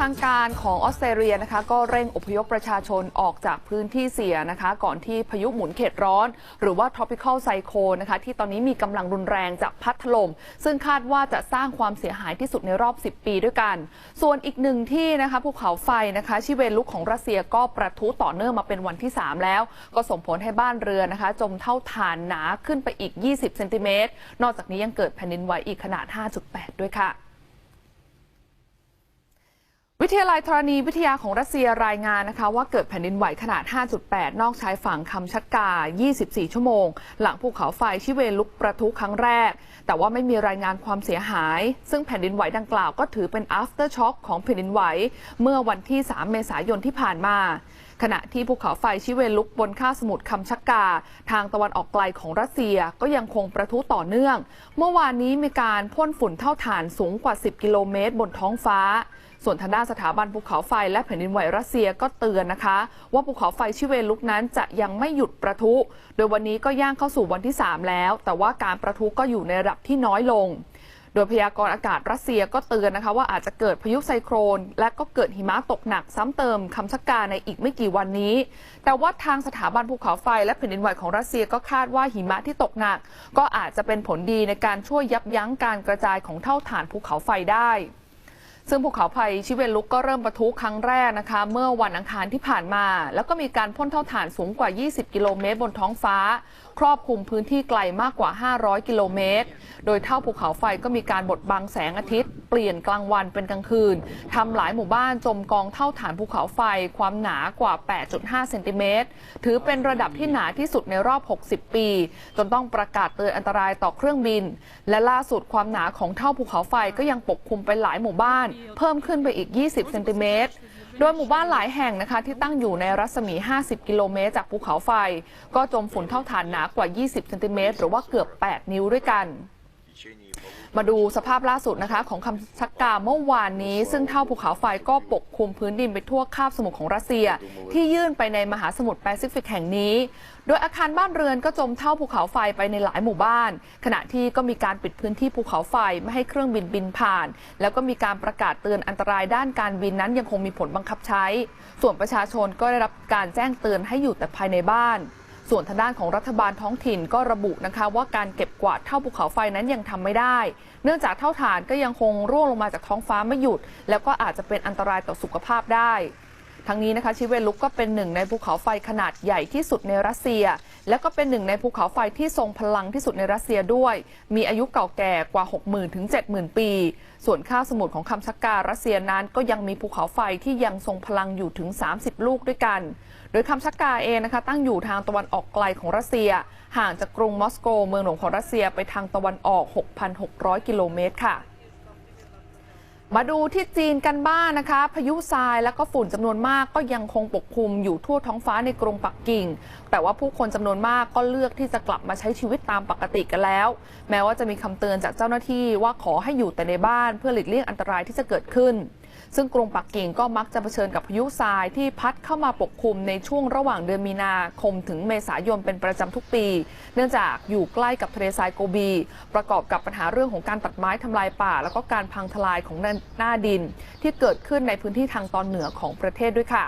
ทางการของออสเตรเลียนะคะก็เร่งอพยพประชาชนออกจากพื้นที่เสี่ยงนะคะ ก่อนที่พายุหมุนเขตร้อน หรือว่า tropical cyclone นะคะที่ตอนนี้มีกำลังรุนแรงจะพัดถล่มซึ่งคาดว่าจะสร้างความเสียหายที่สุดในรอบ 10 ปีด้วยกัน ส่วนอีกหนึ่งที่นะคะภูเขาไฟนะคะชิเวลุกของรัสเซียก็ประทุต่อเนื่องมาเป็นวันที่ 3 แล้ว ก็ส่งผลให้บ้านเรือนนะคะ จมเท่าฐานหนาขึ้นไปอีก 20 เซนติเมตรนอกจากนี้ยังเกิดแผ่นดินไหวอีกขนาด 5.8 ด้วยค่ะ วิทยาลัยธรณีวิทยาของรัสเซียรายงานนะคะว่าเกิดแผ่นดินไหวขนาด 5.8 นอกชายฝั่งคำชัดกา 24 ชั่วโมง หลังภูเขาไฟชิเวลุกประทุครั้งแรก แต่ว่าไม่มีรายงานความเสียหาย ซึ่งแผ่นดินไหวดังกล่าวก็ถือเป็น after shock ของแผ่นดินไหว เมื่อวันที่ 3 เมษายนที่ผ่านมา ขณะที่ภูเขาไฟชิเวลุกบนคาสมุทรคำชักกา ทางตะวันออกไกลของรัสเซียก็ยังคงประทุต่อเนื่อง เมื่อวานนี้มีการพ่นฝุ่นเท่าฐานสูงกว่า 10 กิโลเมตร บนท้องฟ้า ส่วนทางด้านสถาบันภูเขาไฟและแผ่นดินไหวรัสเซียก็เตือนนะคะ ว่าภูเขาไฟชิเวลุกนั้นจะยังไม่หยุดประทุ โดยวันนี้ก็ย่างเข้าสู่วันที่ 3 แล้ว แต่ว่าการประทุก็อยู่ในระดับที่น้อยลง โดยพยากรณ์อากาศรัสเซียก็เตือนนะคะว่าอาจจะเกิดพายุไซโครน และก็เกิดหิมะตกหนักซ้ำเติมคำชักกาในอีกไม่กี่วันนี้ แต่ว่าทางสถาบันภูเขาไฟและแผ่นดินไหวของรัสเซียก็คาดว่าหิมะที่ตกหนัก ก็อาจจะเป็นผลดีในการช่วยยับยั้งการกระจายของเท่าฐานภูเขาไฟได้ ซึ่งภูเขาไฟชิเวลุกก็เริ่มประทุครั้งแรกนะคะ เมื่อวันอังคารที่ผ่านมา แล้วก็มีการพ่นเท่าฐานสูงกว่า 20 กิโลเมตรบนท้องฟ้า ครอบคลุมพื้นที่ไกลมากกว่า 500 กิโลเมตร โดยเท่าภูเขาไฟก็มีการบดบังแสงอาทิตย์ เปลี่ยนกลางวันเป็นกลางคืนทำหลายหมู่บ้านจมกองเท่าฐานภูเขาไฟความหนากว่า 8.5 เซนติเมตร ถือเป็นระดับที่หนาที่สุดในรอบ 60 ปี จนต้องประกาศเตือนอันตรายต่อเครื่องบิน และล่าสุดความหนาของเท่าภูเขาไฟก็ยังปกคลุมไปหลายหมู่บ้านเพิ่มขึ้นไปอีก 20 เซนติเมตร โดยหมู่บ้านหลายแห่งนะคะ ที่ตั้งอยู่ในรัศมี 50 กิโลเมตรจากภูเขาไฟ ก็จมฝุ่นเท่าฐานหนากว่า 20 เซนติเมตรหรือว่าเกือบ 8 นิ้วด้วยกัน มาดูสภาพล่าสุดนะคะ ของคำชักกาเมื่อวานนี้ ซึ่งเท่าภูเขาไฟก็ปกคลุมพื้นดินไปทั่วคาบสมุทรของรัสเซีย ที่ยื่นไปในมหาสมุทรแปซิฟิกแห่งนี้ โดยอาคารบ้านเรือนก็จมเท่าภูเขาไฟไปในหลายหมู่บ้าน ขณะที่ก็มีการปิดพื้นที่ภูเขาไฟไม่ให้เครื่องบินบินผ่าน แล้วก็มีการประกาศเตือนอันตรายด้านการบินนั้นยังคงมีผลบังคับใช้ ส่วนประชาชนก็ได้รับการแจ้งเตือนให้อยู่แต่ภายในบ้าน ส่วนทางด้านของรัฐบาลท้องถิ่นก็ระบุนะคะว่าการเก็บกวาดเท่าภูเขาไฟนั้นยังทำไม่ได้ เนื่องจากเท่าฐานก็ยังคงร่วงลงมาจากท้องฟ้าไม่หยุด แล้วก็อาจจะเป็นอันตรายต่อสุขภาพได้ ทั้งนี้นะคะชิเวลุกก็เป็นหนึ่งในภูเขาไฟขนาดใหญ่ที่สุดในรัสเซีย และก็เป็นหนึ่งในภูเขาไฟที่ทรงพลังที่สุดในรัสเซียด้วย มีอายุเก่าแก่กว่า 60,000ถึง70,000 ปี ส่วนข้าวสมุทรของคำชักการัสเซียนั้นก็ยังมีภูเขาไฟที่ยังทรงพลังอยู่ถึง 30 ลูกด้วยกัน โดยคำชักกาเองนะคะตั้งอยู่ทางตะวันออกไกลของรัสเซีย ห่างจากกรุงมอสโก เมืองหลวงของรัสเซียไปทางตะวันออก 6,600 กิโลเมตรค่ะ มาดูที่จีนกันบ้างนนะคะ พายุทรายและก็ฝุ่นจำนวนมากก็ยังคงปกคลุมอยู่ทั่วท้องฟ้าในกรุงปักกิ่ง แต่ว่าผู้คนจำนวนมากก็เลือกที่จะกลับมาใช้ชีวิตตามปกติกันแล้ว แม้ว่าจะมีคำเตือนจากเจ้าหน้าที่ว่าขอให้อยู่แต่ในบ้านเพื่อหลีกเลี่ยงอันตรายที่จะเกิดขึ้น ซึ่งกรุงปักกิ่งก็มักจะเผชิญกับพายุทรายที่พัดเข้ามาปกคลุมในช่วงระหว่างเดือนมีนาคมถึงเมษายนเป็นประจำทุกปี เนื่องจากอยู่ใกล้กับทะเลทรายโกบี ประกอบกับปัญหาเรื่องของการตัดไม้ทำลายป่า แล้วก็การพังทลายของหน้าดิน ที่เกิดขึ้นในพื้นที่ทางตอนเหนือของประเทศด้วยค่ะ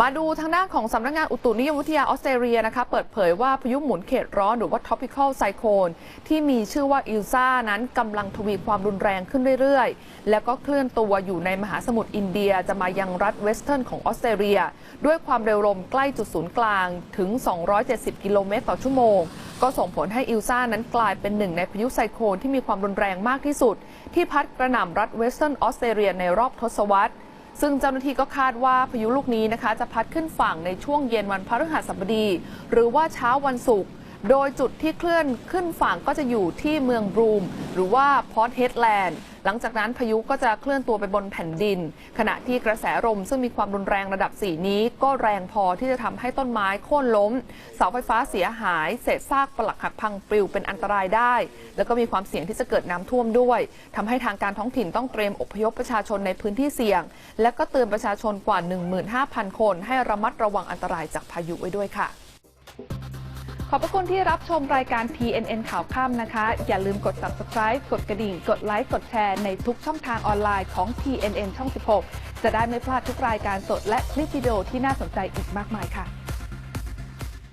มาดูทางด้านของสำนักงานอุตุนิยมวิทยาออสเตรเลียนะคะ เปิดเผยว่าพายุหมุนเขตร้อนหรือว่า tropical cyclone ที่มีชื่อว่าอิลซ่านั้นกำลังทวีความรุนแรงขึ้นเรื่อยๆ แล้วก็เคลื่อนตัวอยู่ในมหาสมุทรอินเดียจะมายังรัฐเวสเทิร์นของออสเตรเลีย ด้วยความเร็วลมใกล้จุดศูนย์กลางถึง 270 กิโลเมตรต่อชั่วโมง ก็ส่งผลให้อิลซ่านั้นกลายเป็นหนึ่งในพายุไซโคลนที่มีความรุนแรงมากที่สุด ที่พัดกระหน่ำรัฐเวสเทิร์นออสเตรเลียในรอบทศวรรษ ซึ่งเจ้าหน้าที่ก็คาดว่าพายุลูกนี้นะคะ จะพัดขึ้นฝั่งในช่วงเย็นวันพฤหัสบดี หรือว่าเช้าวันศุกร์ โดยจุดที่เคลื่อนขึ้นฝั่งก็จะอยู่ที่เมืองบรูม หรือว่าพอร์ตเฮดแลนด์ หลังจากนั้นพายุก็จะเคลื่อนตัวไปบนแผ่นดิน ขณะที่กระแสลมซึ่งมีความรุนแรงระดับ 4 นี้ ก็แรงพอที่จะทำให้ต้นไม้โค่นล้ม เสาไฟฟ้าเสียหาย เศษซากปลักหักพังปลิวเป็นอันตรายได้ แล้วก็มีความเสี่ยงที่จะเกิดน้ำท่วมด้วยทำให้ทางการท้องถิ่นต้องเตรียมอพยพประชาชนในพื้นที่เสี่ยง และก็เตือนประชาชนกว่า 15,000 คน ให้ระมัดระวังอันตรายจากพายุไว้ด้วยค่ะ ขอบพระคุณที่รับชมรายการ TNN ข่าวค่ำนะคะ อย่าลืมกด subscribe กดกระดิ่ง กดไลค์ กดแชร์ในทุกช่องทางออนไลน์ของ TNN ช่อง 16 จะได้ไม่พลาดทุกรายการสดและคลิปวิดีโอที่น่าสนใจอีกมากมายค่ะ